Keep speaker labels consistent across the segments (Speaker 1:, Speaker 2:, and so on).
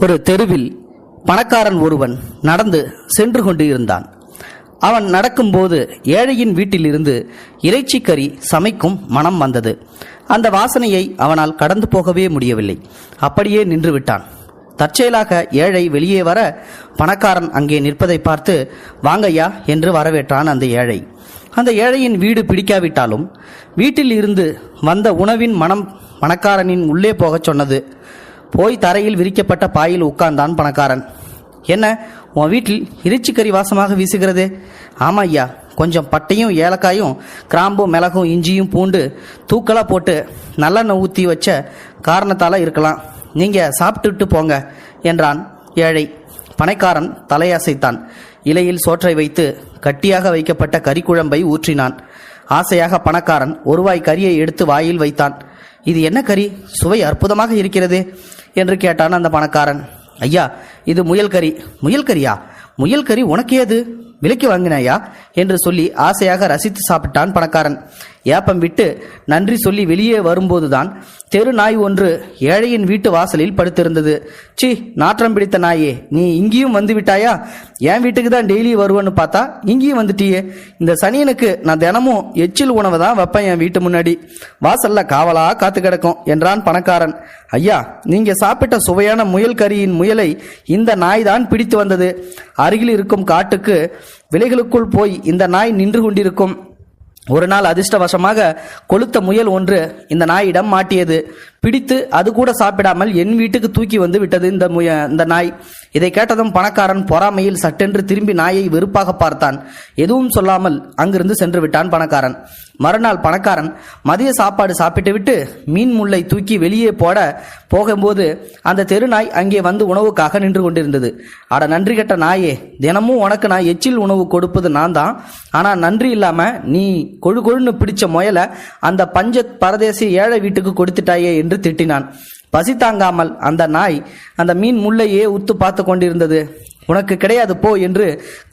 Speaker 1: ஒரு தெருவில் பணக்காரன் ஒருவன் நடந்து சென்று கொண்டு இருந்தான் அவன் நடக்கும்போது ஏழையின் வீட்டிலிருந்து இறைச்சி கறி சமைக்கும் மனம் வந்தது. அந்த வாசனையை அவனால் கடந்து போகவே முடியவில்லை. அப்படியே நின்று விட்டான். தற்செயலாக ஏழை வெளியே வர பணக்காரன் அங்கே நிற்பதை பார்த்து வாங்கய்யா என்று வரவேற்றான் அந்த ஏழை. அந்த ஏழையின் வீடு பிடிக்காவிட்டாலும் வீட்டில் இருந்து வந்த உணவின் மனம் பணக்காரனின் உள்ளே போகச் சொன்னது போய் தரையில் விரிக்கப்பட்ட பாயில் உட்கார்ந்தான் பணக்காரன். என்ன உன் வீட்டில் இறைச்சிக்கறி வாசமாக வீசுகிறதே? ஆமா ஐயா கொஞ்சம் பட்டையும் ஏலக்காயும் கிராம்பும் மிளகும் இஞ்சியும் பூண்டு தூக்கலாக போட்டு நல்லெண்ணெய் ஊற்றி வச்ச காரணத்தால் இருக்கலாம். நீங்கள் சாப்பிட்டுட்டு போங்க என்றான் ஏழை. பனைக்காரன் தலையசைத்தான். இலையில் சோற்றை வைத்து கட்டியாக வைக்கப்பட்ட கறிக்குழம்பை ஊற்றினான். ஆசையாக பணக்காரன் ஒருவாய் கறியை எடுத்து வாயில் வைத்தான். இது என்ன கறி? சுவை அற்புதமாக இருக்கிறதே. என்று கேட்டான் அந்த பணக்காரன். ஐயா இது முயல் கறி. உனக்கு கறியா விலைக்கு வாங்கினாயா? என்று சொல்லி ஆசையாக ரசித்து சாப்பிட்டான் பணக்காரன். ஏப்பம் விட்டு நன்றி சொல்லி வெளியே வரும்போதுதான் தெரு நாய் ஒன்று ஏழையின் வீட்டு வாசலில் படுத்திருந்தது. சி நாற்றம் பிடித்த நாயே நீ இங்கேயும் வந்து விட்டாயா? என் வீட்டுக்கு தான் டெய்லி வருவேன்னு பார்த்தா இங்கேயும் வந்துட்டியே. இந்த சனியனுக்கு நான் தினமும் எச்சில் உணவை தான் வைப்பேன் என் வீட்டு முன்னாடி. வாசல்ல காவலா காத்து கிடக்கும் என்றான் பணக்காரன். ஐயா நீங்க சாப்பிட்ட சுவையான முயல் கறியின் முயலை இந்த நாய் தான் பிடித்து வந்தது. அருகில் இருக்கும் காட்டுக்கு விலைகளுக்குள் போய் இந்த நாய் நின்று கொண்டிருக்கும். ஒரு நாள் அதிர்ஷ்டவசமாக கொளுத்த முயல் ஒன்று இந்த நாயிடம் மாட்டியது. பிடித்து அது கூட சாப்பிடாமல் என் வீட்டுக்கு தூக்கி வந்து விட்டது இந்த முய இந்த நாய். இதை கேட்டதும் பணக்காரன் பொறாமையில் சட்டென்று திரும்பி நாயை வெறுப்பாக பார்த்தான். எதுவும் சொல்லாமல் அங்கிருந்து சென்று விட்டான் பணக்காரன். மறுநாள் பணக்காரன் மதிய சாப்பாடு சாப்பிட்டு விட்டு மீன் முல்லை தூக்கி வெளியே போட போகும்போது அந்த தெருநாய் அங்கே வந்து உணவுக்காக நின்று கொண்டிருந்தது. அட நன்றி கெட்ட நாயே தினமும் உனக்கு நான் எச்சில் உணவு கொடுப்பது நான் தான். ஆனால் நன்றி இல்லாமல் நீ கொழு கொழுன்னு பிடிச்ச முயலை அந்த பஞ்ச பரதேசி ஏழை வீட்டுக்கு கொடுத்துட்டாயே என்று திட்டினான். பசி தாங்காமல் அந்த நாய் அந்த மீன் முள்ளையே உத்து பார்த்து கொண்டிருந்தது. உனக்கு கிடையாது போ என்று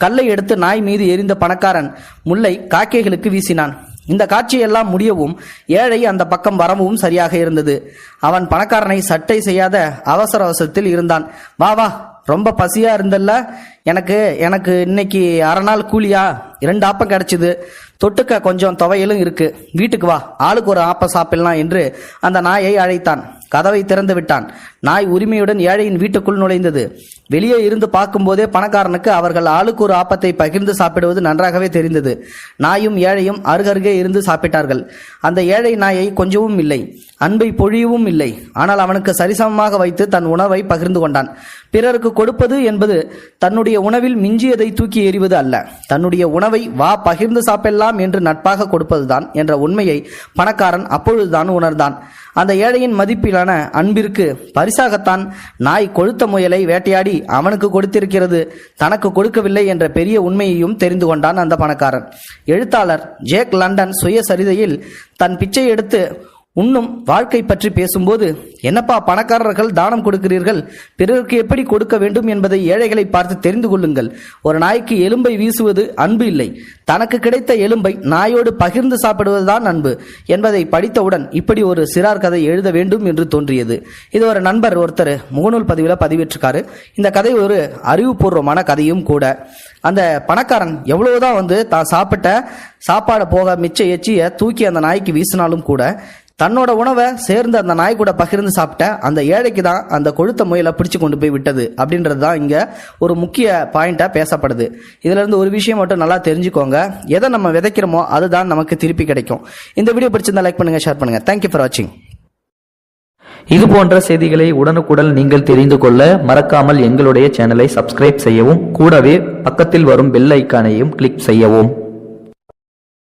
Speaker 1: கல்லை எடுத்து நாய் மீது எரிந்த பணக்காரன் முல்லை காக்கைகளுக்கு வீசினான். இந்த காட்சியெல்லாம் முடியவும் ஏழை அந்த பக்கம் வரவும் சரியாக இருந்தது. அவன் பணக்காரனை சட்டை செய்யாத அவசர அவசரத்தில் இருந்தான். வா வா ரொம்ப பசியா இருந்தல்ல? எனக்கு எனக்கு இன்னைக்கு அரை நாள் கூலியா? இரண்டு ஆப்பம் கிடைச்சிது. தொட்டுக்க கொஞ்சம் துவையலும் இருக்கு. வீட்டுக்கு வா ஆளுக்கு ஒரு ஆப்பம் சாப்பிடலாம் என்று அந்த நாயை அழைத்தான். கதவை திறந்து விட்டான். நாய் உரிமையுடன் ஏழையின் வீட்டுக்குள் நுழைந்தது. வெளியே இருந்து பார்க்கும்போதே பணக்காரனுக்கு அவர்கள் ஆளுக்கு ஒரு ஆப்பத்தை பகிர்ந்து சாப்பிடுவது நன்றாகவே தெரிந்தது. நாயும் ஏழையும் அருகருகே இருந்து சாப்பிட்டார்கள். அந்த ஏழை நாயை கொஞ்சவும் இல்லை அன்பை பொழியவும் இல்லை. ஆனால் அவனுக்கு சரிசமமாக வைத்து தன் உணவை பகிர்ந்து கொண்டான். பிறருக்கு கொடுப்பது என்பது தன்னுடைய உணவில் மிஞ்சியதை தூக்கி எறிவது அல்ல. தன்னுடைய உணவை வா பகிர்ந்து சாப்பிடலாம் என்று நட்பாக கொடுப்பதுதான் என்ற உண்மையை பணக்காரன் அப்பொழுதுதான் உணர்ந்தான். அந்த ஏழையின் மதிப்பிலான அன்பிற்கு பரிசு பரிசாகத்தான் நாய் கொழுத்த முயலை வேட்டையாடி அவனுக்கு கொடுத்திருக்கிறது. தனக்கு கொடுக்கவில்லை என்ற பெரிய உண்மையையும் தெரிந்து கொண்டான் அந்த பணக்காரன் எழுத்தாளர் ஜேக் லண்டன் சுயசரிதையில் தன் பிச்சை எடுத்து இன்னும் வாழ்க்கை பற்றி பேசும்போது என்னப்பா பணக்காரர்கள் தானம் கொடுக்கிறீர்கள்? பிறருக்கு எப்படி கொடுக்க வேண்டும் என்பதை ஏழைகளை பார்த்து தெரிந்து கொள்ளுங்கள். ஒரு நாய்க்கு எலும்பை வீசுவது அன்பு இல்லை. தனக்கு கிடைத்த எலும்பை நாயோடு பகிர்ந்து சாப்பிடுவதுதான் அன்பு என்பதை படித்தவுடன் இப்படி ஒரு சிறார் கதை எழுத வேண்டும் என்று தோன்றியது. இது ஒரு நண்பர் ஒருத்தர் முகநூல் பதிவில் பதிவிட்டிருக்காரு. இந்த கதை ஒரு அறிவுபூர்வமான கதையும் கூட. அந்த பணக்காரன் எவ்வளவுதான் வந்து தான் சாப்பிட்ட சாப்பாடை போக மிச்ச எச்சியை தூக்கி அந்த நாய்க்கு வீசினாலும் கூட தன்னோட உணவை சேர்ந்து அந்த நாய் கூட பகிர்ந்து சாப்பிட்ட அந்த ஏழைக்கு தான் அந்த கொழுத்த முயலை பிடிச்சு கொண்டு போய் விட்டது அப்படின்றது தான் இங்கே ஒரு முக்கிய பாயிண்ட்டாக பேசப்படுது. இதுலேருந்து ஒரு விஷயம் மட்டும் நல்லா தெரிஞ்சுக்கோங்க. எதை நம்ம விதைக்கிறோமோ அதுதான் நமக்கு திருப்பி கிடைக்கும். இந்த வீடியோ பிடிச்சிருந்தா லைக் பண்ணுங்கள் ஷேர் பண்ணுங்க. தேங்க்யூ ஃபார் வாட்சிங்
Speaker 2: இது போன்ற செய்திகளை உடனுக்குடன் நீங்கள் தெரிந்து கொள்ள மறக்காமல் எங்களுடைய சேனலை சப்ஸ்கிரைப் செய்யவும் கூடவே பக்கத்தில் வரும் பெல் ஐக்கானையும் கிளிக் செய்யவும்.